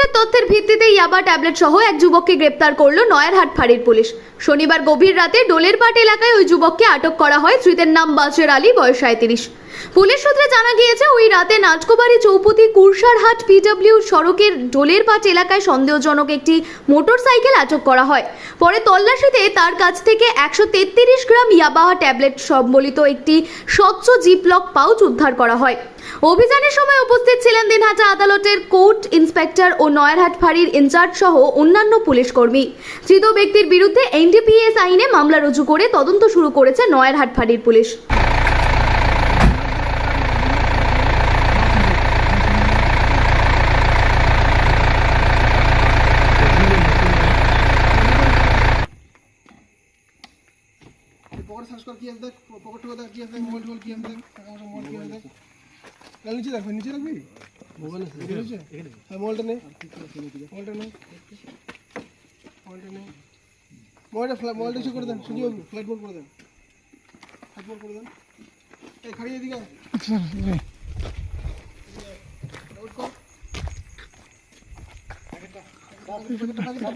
Poster তথ্যের ভিত্তিতে ইয়াবা ট্যাবলেট সহ এক যুবককে গ্রেপ্তার করল নয়ারহাট ফাঁড়ির পুলিশ। শনিবার গভীর রাতে ডোলের পাট এলাকায় ওই যুবককে আটক করা হয় ধৃতের নাম বাচের আলী, বয়স সাঁত্রিশ পুলিশ সূত্রে জানা গিয়েছে, ওই রাতে নাচকোবাড়ি চৌপতি কুরসারহাট পিডব্লিউ সড়কের ডোলেরপাট এলাকায় সন্দেহজনক একটি মোটরসাইকেল আটক করা হয়। পরে তল্লাশিতে তার কাছ থেকে একশো তেত্রিশ গ্রাম ইয়াবাহা ট্যাবলেট সম্বলিত একটি স্বচ্ছ জিপলক পাউচ উদ্ধার করা হয়। অভিযানের সময় উপস্থিত ছিলেন দিনহাটা আদালতের কোর্ট ইন্সপেক্টর ও নয়ারহাট ফাঁড়ির ইনচার্জ সহ অন্যান্য পুলিশ কর্মী। ধৃত ব্যক্তির বিরুদ্ধে এনডিপিএস আইনে মামলা রুজু করে তদন্ত শুরু করেছে নয়ারহাট ফাঁড়ির পুলিশ। পকেট সার্চ কর কি আছে দেখ পকেট টুকু দেখ কি আছে মোবাইল টোবাইল কি আছে দেখ টাকা পয়সা মোবাইল কি আছে দেখ তাহলে নিচে রাখবি নিচে রাখবি মোবাইল আছে নিচে হ্যাঁ মোবাইলটা নে মোবাইলটা নে মোবাইলটা নে মোবাইলটা ফ্লাইট মোবাইলটা কিছু করে দেন সুজি বাবু ফ্লাইট মোড করে দেন ফ্লাইট মোড করে দেন এই খাড়ি এদিকে আয়। Out কর। প্যাকেটটা, প্যাকেটটা,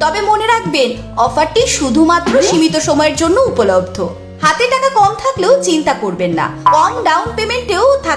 তবে মনে রাখবেন, অফারটি শুধুমাত্র সীমিত সময়ের জন্য উপলব্ধ। হাতে টাকা কম থাকলেও চিন্তা করবেন না। কম ডাউন পেমেন্টেও